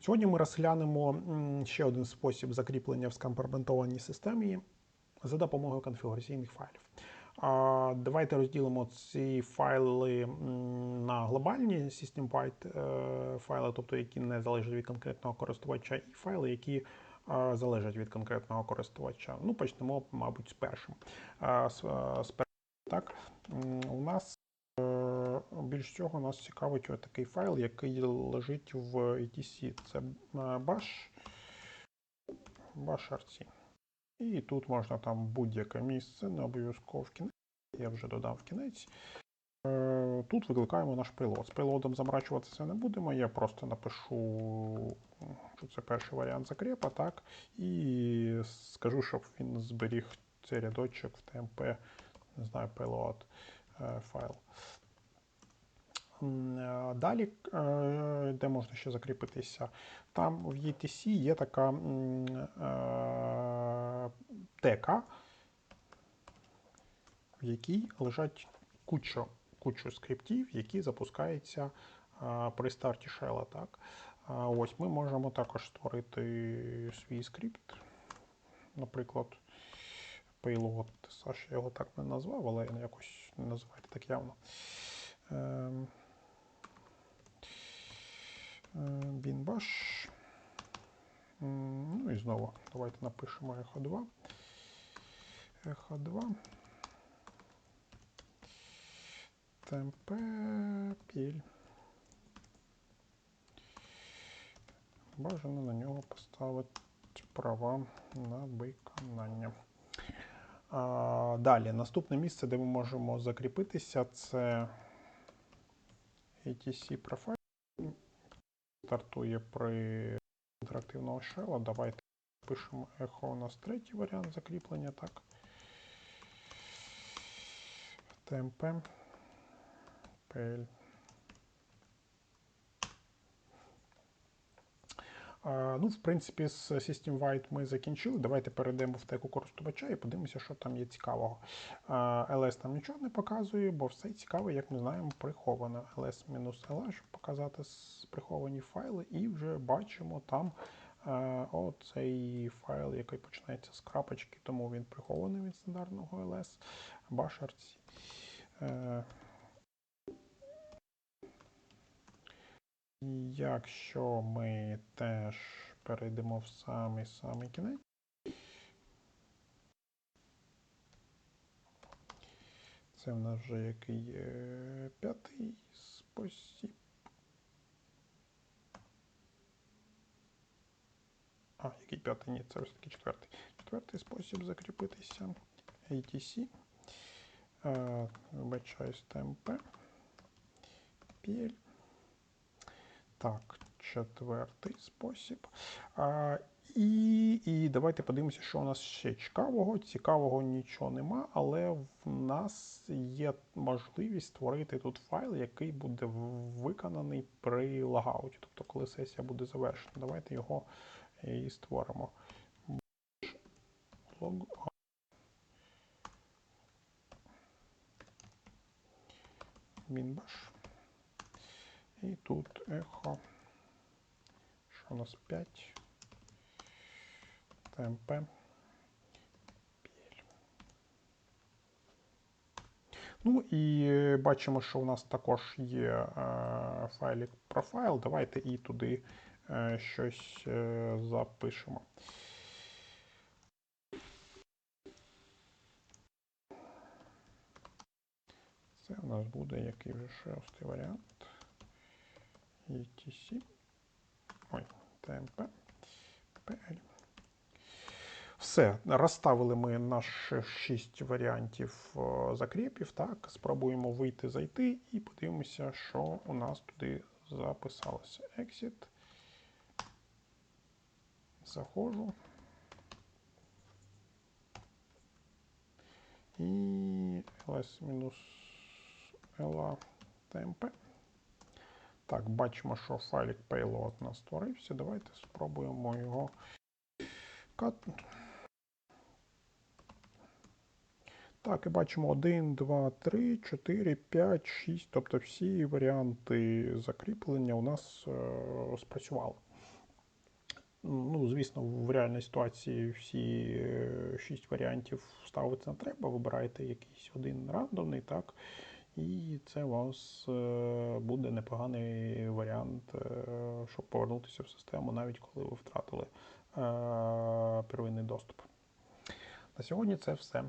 Сьогодні ми розглянемо ще один спосіб закріплення в скомпарментованій системі за допомогою конфігураційних файлів. Давайте розділимо ці файли на глобальні system-wide е, файли, тобто які не залежать від конкретного користувача, і файли, які е, залежать від конкретного користувача. Ну, почнемо, мабуть, з першим. Е, так, у нас Більш всього нас цікавить такий файл, який лежить в ETC. Це е, bash, bashrc. І тут можна там будь-яке місце, не обов'язково в кінець. Я вже додав в кінець. Е, Тут викликаємо наш прилад. З прилодом заморачуватися не будемо. Я просто напишу, що це перший варіант закрепа, так, і скажу, щоб він зберіг цей рядочок в TMP, не знаю, payload е, файл. Е, Далі, е, де можна ще закріпитися, там в ETC є така е, тека, в якій лежать куча, кучу скриптів, які запускаються е, при старті шела. Так? Ось ми можемо також створити свій скрипт, наприклад, payload. Саш, я його так не назвав, але якось не називайте так явно. Ем, е, Binbash. Ну і знову давайте напишемо echo 2. Echo 2. ТМП піль. Бажано на нього поставити права на виконання. Далі, наступне місце, де ми можемо закріпитися, це ATC Profile. Стартує при інтерактивного шела. Давайте пишемо echo. У нас третій варіант закріплення, так. TMP. PL. Ну, в принципі, з System Wide ми закінчили. Давайте перейдемо в теку користувача і подивимося, що там є цікавого. LS там нічого не показує, бо все цікаве, як ми знаємо, приховано. ls-la, щоб показати приховані файли, і вже бачимо там оцей файл, який починається з крапочки, тому він прихований від стандартного ls. Basharc. Якщо ми теж перейдемо в самий самий кінець. Це в нас вже який е, п'ятий спосіб. А, який п'ятий? Ні, це все-таки четвертий. Четвертий спосіб закріпитися. ATC. Е, Вибачаюсь, TMP. PL. Так, четвертий спосіб. А, і, і давайте подивимося, що у нас ще цікавого. Цікавого нічого нема, але в нас є можливість створити тут файл, який буде виконаний при лагауті. Тобто, коли сесія буде завершена. Давайте його і створимо. Мінбаш. І тут ехо. Що у нас 5? ТМП. Ну і е, бачимо, що у нас також є е, файлик профайл. Давайте і туди е, щось запишемо. Це у нас буде який вже шостий варіант. ETC. Ой, TMP. PL. Все, розставили ми наші 6 варіантів е, закріпів. Так, спробуємо вийти, зайти і подивимося, що у нас туди записалося. Exit. Заходжу. І ls-la TMP. Так, бачимо, що файлик payload нас створився. Давайте спробуємо його. Так, і бачимо 1, 2, 3, 4, 5, 6. Тобто всі варіанти закріплення у нас е, спрацювали. Ну, звісно, в реальній ситуації всі е, шість варіантів ставити не треба. Вибирайте якийсь один рандомний, так. І це у вас е, буде непоганий варіант, е, щоб повернутися в систему, навіть коли ви втратили е, первинний доступ. На сьогодні це все.